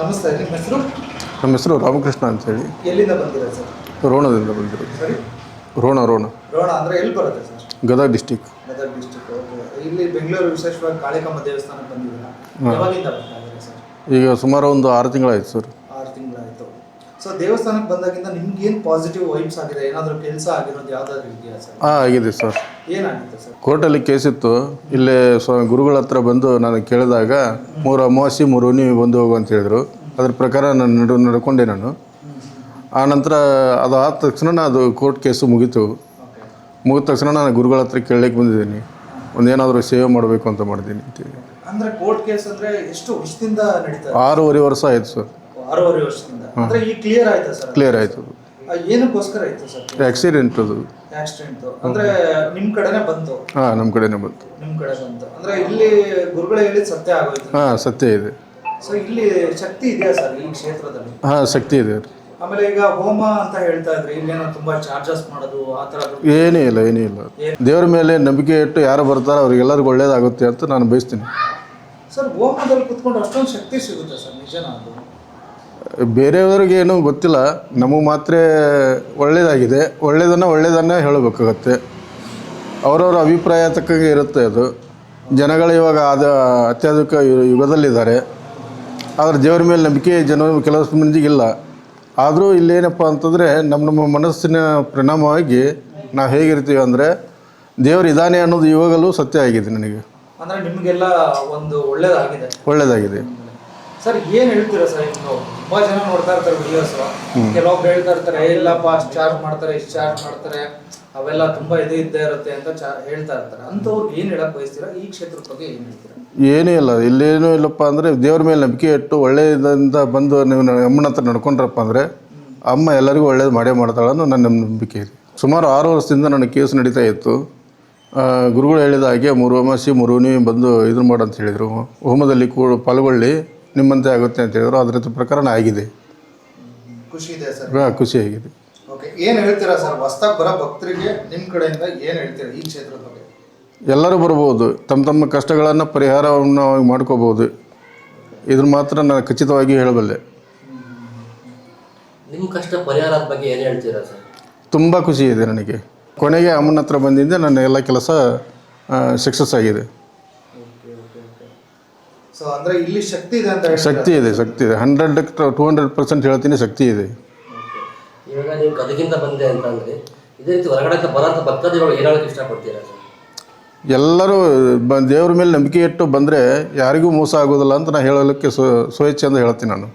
ನಮಸ್ತೆ ನಿಮ್ಮ ಹೆಸರು? ನಮ್ಮ ಹೆಸರು ರಾಮಕೃಷ್ಣ ಅಂತೇಳಿ. ಎಲ್ಲಿಂದ ಬಂದಿರ ಸರ್? ರೋಣದಿಂದ ಬಂದಿರೋದು. ಸರಿ. ರೋಣ ರೋಣ. ರೋಣ ಅಂದರೆ ಎಲ್ಲಿ ಬರುತ್ತೆ sir? Gadag district Gadag district ಇಲ್ಲಿ ಬೆಂಗಳೂರು ವಿಶೇಷವಾಗಿ ಕಾಳಿಕಮ್ಮ ದೇವಸ್ಥಾನಕ್ಕೆ ಬಂದಿದ್ದೀರಾ? ಯಾವಾಗಿಂದ ಬರ್ತಾ ಇದ್ದೀರಾ ಸರ್? ಈಗ ಸುಮಾರು ಒಂದು ಆರು ತಿಂಗಳಾಯ್ತು ಸರ್. ಸೊ ದೇವಸ್ಥಾನಕ್ಕೆ ಬಂದಾಗಿಂದ ನಿಮ್ಗೆ ಏನು ಪಾಸಿಟಿವ್ ವೈಬ್ಸ್ ಆಗಿದೆ? ಏನಾದರೂ ಕೆಲಸ ಆಗಿರೋದು ಯಾವ್ದಾದ್ರು ಇದೆಯಾ ಸರ್ ಹಾಂ ಆಗಿದೆ ಸರ್ ಏನಾಗಿತ್ತು ಸರ್ ಕೋರ್ಟಲ್ಲಿ ಕೇಸಿತ್ತು ಇಲ್ಲೇ ಸ್ವ ಗುರುಗಳ ಹತ್ರ ಬಂದು ನಾನು ಕೇಳಿದಾಗ ಮೂರು ಅಮಾವಾಸಿ ಮೂರು ಹುಣ್ಣಿ ಬಂದು ಹೋಗು ಅಂತ ಹೇಳಿದ್ರು. ಅದ್ರ ಪ್ರಕಾರ ನಾನು ನಡು ನಡ್ಕೊಂಡೆ ನಾನು. ಆ ನಂತರ ಅದು ಆದ ತಕ್ಷಣ ಅದು ಕೋರ್ಟ್ ಕೇಸು ಮುಗೀತು. ಮುಗಿದ ತಕ್ಷಣ ನಾನು ಗುರುಗಳ ಹತ್ರ ಕೇಳಲಿಕ್ಕೆ ಬಂದಿದ್ದೀನಿ. ಒಂದೇನಾದರೂ ಸೇವೆ ಮಾಡಬೇಕು ಅಂತ ಮಾಡಿದ್ದೀನಿ ಅಂತೇಳಿ ಅಂದರೆ ಕೋರ್ಟ್ ಕೇಸ್ ಅಂದರೆ ಎಷ್ಟು ವರ್ಷದಿಂದ ನಡೀತಾ? ಆರೂವರೆ ವರ್ಷ ಆಯಿತು ಸರ್ ಆರೂವರೆ ವರ್ಷದಿಂದ. ಅಂದ್ರೆ ಈಗ ಕ್ಲಿಯರ್ ಆಯ್ತಾ ಸರ್? ಕ್ಲಿಯರ್ ಆಯಿತು. ಏನಕ್ಕೋಸ್ಕರ ಇತ್ತು ಸರ್? ಆಕ್ಸಿಡೆಂಟ್ ಅದು. ಆಕ್ಸಿಡೆಂಟ್ ಅಂದ್ರೆ ನಿಮ್ ಕಡೆನೆ ಬಂತು? ಹಾಂ ನಮ್ಮ ಕಡೆನೇ ಬಂತು. ನಿಮ್ ಕಡೆ ಬಂತು. ಅಂದ್ರೆ ಇಲ್ಲಿ ಗುರುಗಳು ಹೇಳಿದ ಸತ್ಯ ಆಗೋಯ್ತು. ಹಾಂ ಸತ್ಯ ಇದೆ. ಸೊ ಇಲ್ಲಿ ಶಕ್ತಿ ಇದೆಯಾ ಸರ್ ಈ ಕ್ಷೇತ್ರದಲ್ಲಿ? ಹಾಂ ಶಕ್ತಿ ಇದೆ. ಆಮೇಲೆ ಈಗ ಹೋಮ ಅಂತ ಹೇಳ್ತಾ ಇದ್ರೆ ಇಲ್ಲೇನೋ ತುಂಬಾ ಚಾರ್ಜಸ್ ಮಾಡೋದು ಆ ತರ ಏನೂ ಇಲ್ಲ ಏನೂ ಇಲ್ಲ. ದೇವ್ರ ಮೇಲೆ ನಂಬಿಕೆ ಇಟ್ಟು ಯಾರು ಬರ್ತಾರೋ ಅವ್ರಿಗೆಲ್ಲರಿಗೂ ಒಳ್ಳೇದಾಗುತ್ತೆ ಅಂತ ನಾನು ಬಯಸ್ತೀನಿ. ಸರ್ ಹೋಮದಲ್ಲಿ ಕುತ್ಕೊಂಡು ಅಷ್ಟೊಂದು ಶಕ್ತಿ ಸಿಗುತ್ತೆ ಸರ್ ನಿಜನಾ ಅದು? ಬೇರೆಯವ್ರಿಗೆ ಏನೂ ಗೊತ್ತಿಲ್ಲ ನಮಗೆ ಮಾತ್ರ ಒಳ್ಳೆಯದಾಗಿದೆ ಒಳ್ಳೆಯದನ್ನು ಒಳ್ಳೆಯದನ್ನೇ ಹೇಳಬೇಕಾಗತ್ತೆ. ಅವರವರ ಅಭಿಪ್ರಾಯ ತಕ್ಕಂಗೆ ಇರುತ್ತೆ ಅದು. ಜನಗಳು ಇವಾಗ ಅದು ಅತ್ಯಾಧುನಿಕ ಯು- ಯುಗದಲ್ಲಿದ್ದಾರೆ. ಆದರೆ ದೇವರ ಮೇಲೆ ನಂಬಿಕೆ ಜನ ಕೆಲವು ಮಂದಿಗಿಲ್ಲ ಆದರೂ ಇಲ್ಲೇನಪ್ಪ ಅಂತಂದರೆ ನಮ್ಮ ನಮ್ಮ ಮನಸ್ಸಿನ ಪರಿಣಾಮವಾಗಿ ನಾವು ಹೇಗಿರ್ತೀವಿ ಅಂದರೆ ದೇವರು ಇದ್ದಾನೆ ಅನ್ನೋದು ಇವಾಗಲೂ ಸತ್ಯ ಆಗಿದೆ ನನಗೆ. ಅಂದ್ರೆ ನಿಮಗೆಲ್ಲ ಒಂದು ಒಳ್ಳೇದಾಗಿದೆ. ಒಳ್ಳೆಯದಾಗಿದೆ ಸರ್ ಏನ್ ಹೇಳ್ತೀರಾ ಸರ್ ಇನ್ನು ತುಂಬಾ ಜನ ನೋಡ್ತಾ ಇರ್ತಾರೆ ವಿಡಿಯೋಸ್ ಕೆಲವೊಬ್ರು ಹೇಳ್ತಾ ಇರ್ತಾರೆ ಇಲ್ಲಪ್ಪ ಅಷ್ಟು ಚಾರ್ಜ್ ಮಾಡ್ತಾರೆ ಇಷ್ಟು ಚಾರ್ಜ್ ಮಾಡ್ತಾರೆ. ಅವೆಲ್ಲ ತುಂಬಾ ಇದು ಇದ್ದೇ ಇರುತ್ತೆ ಅಂತ ಚಾ- ಹೇಳ್ತಾ ಇರ್ತಾರೆ. ಅಂಥವ್ರಿಗೆ ಏನ್ ಹೇಳಕ್ ಬಯಸ್ತೀರಾ? ಈ ಕ್ಷೇತ್ರದ ಬಗ್ಗೆ ಏನ್ ಹೇಳ್ತೀರಾ? ಏನೂ ಇಲ್ಲ ಇಲ್ಲೇನೂ ಇಲ್ಲಪ್ಪ ಅಂದರೆ ದೇವ್ರ ಮೇಲೆ ನಂಬಿಕೆ ಇಟ್ಟು ಒಳ್ಳೆಯದಿಂದ ಬಂದು ನೀವು ನನ್ನ ಅಮ್ಮನ ಹತ್ರ ನಡ್ಕೊಂಡ್ರಪ್ಪ ಅಂದರೆ ಅಮ್ಮ ಎಲ್ಲರಿಗೂ ಒಳ್ಳೇದು ಮಾಡೇ ಮಾಡ್ತಾಳೆ ಅನ್ನೋ ನನ್ನ ನಂಬಿಕೆ ಇದೆ. ಸುಮಾರು ಆರು ವರ್ಷದಿಂದ ನನ್ನ ಕೇಸ್ ನಡೀತಾ ಇತ್ತು. ಗುರುಗಳು ಹೇಳಿದ ಹಾಗೆ ಮೂರು ಅಮಾಸಿ ಮೂರು ಬಂದು ಇದನ್ನು ಮಾಡಂತ ಹೇಳಿದರು. ಹೋಮದಲ್ಲಿ ಕೂ ಪಾಲ್ಗೊಳ್ಳಿ. ನಿಮ್ಮಂತೆ ಆಗುತ್ತೆ ಅಂತ ಹೇಳಿದ್ರು ಅದ್ರ ಪ್ರಕಾರ ಆಗಿದೆ. ಖುಷಿ ಇದೆ ಸರ್. ಹಾಂ ಖುಷಿಯಾಗಿದೆ ಓಕೆ ಏನ್ ಹೇಳ್ತೀರಾ ಸರ್? ಹೊಸ್ದಾಗಿ ಬರೋ ಭಕ್ತರಿಗೆ ನಿಮ್ಮ ಕಡೆಯಿಂದ ಏನು ಹೇಳ್ತೀರಾ ಈ ಕ್ಷೇತ್ರದ ಬಗ್ಗೆ? ಎಲ್ಲರೂ ಬರ್ಬೋದು. ತಮ್ಮ ತಮ್ಮ ಕಷ್ಟಗಳನ್ನು ಪರಿಹಾರವನ್ನು ಮಾಡ್ಕೋಬೋದು. ಇದ್ರ ಮಾತ್ರ ನಾನು ಖಚಿತವಾಗಿ ಹೇಳಬಲ್ಲೆ. ನಿಮ್ಮ ಕಷ್ಟ ಪರಿಹಾರದ ಬಗ್ಗೆ ಏನು ಹೇಳ್ತೀರಾ ಸರ್? ತುಂಬ ಖುಷಿ ಇದೆ ನನಗೆ. ಕೊನೆಗೆ ಅಮ್ಮನ ಹತ್ರ ಬಂದಿದ್ದೆ ನನ್ನ ಎಲ್ಲ ಕೆಲಸ ಸಕ್ಸಸ್ ಆಗಿದೆ. ಅಂದ್ರೆ ಇಲ್ಲಿ ಶಕ್ತಿ ಇದೆ ಅಂತ ಹೇಳ್ತೀರಾ? ಶಕ್ತಿ ಇದೆ ಶಕ್ತಿ ಇದೆ. ಹಂಡ್ರೆಡ್ ಟು ಹಂಡ್ರೆಡ್ ಪರ್ಸೆಂಟ್ ಹೇಳ್ತೀನಿ ಶಕ್ತಿ ಇದೆ. ಇವಾಗ ನೀವು ಗದಗಿಂದ ಬಂದೆ ಅಂತ ಅಂದ್ರೆ ಇದೇ ರೀತಿ ಹೊರಗಡೆ ಬರೋಂಥ ಭಕ್ತಾದಿಗಳು ಏನು ಹೇಳೋಕೆ ಇಷ್ಟಪಡ್ತೀರಾ ಎಲ್ಲರೂ ಬ ದೇವ್ರ ಮೇಲೆ ನಂಬಿಕೆ ಇಟ್ಟು ಬಂದರೆ ಯಾರಿಗೂ ಮೋಸ ಆಗೋದಿಲ್ಲ ಅಂತ ನಾನು ಹೇಳಲಿಕ್ಕೆ ಸ್ವ ಸ್ವೇಚ್ಛೆ ಅಂತ ಹೇಳ್ತೀನಿ ನಾನು.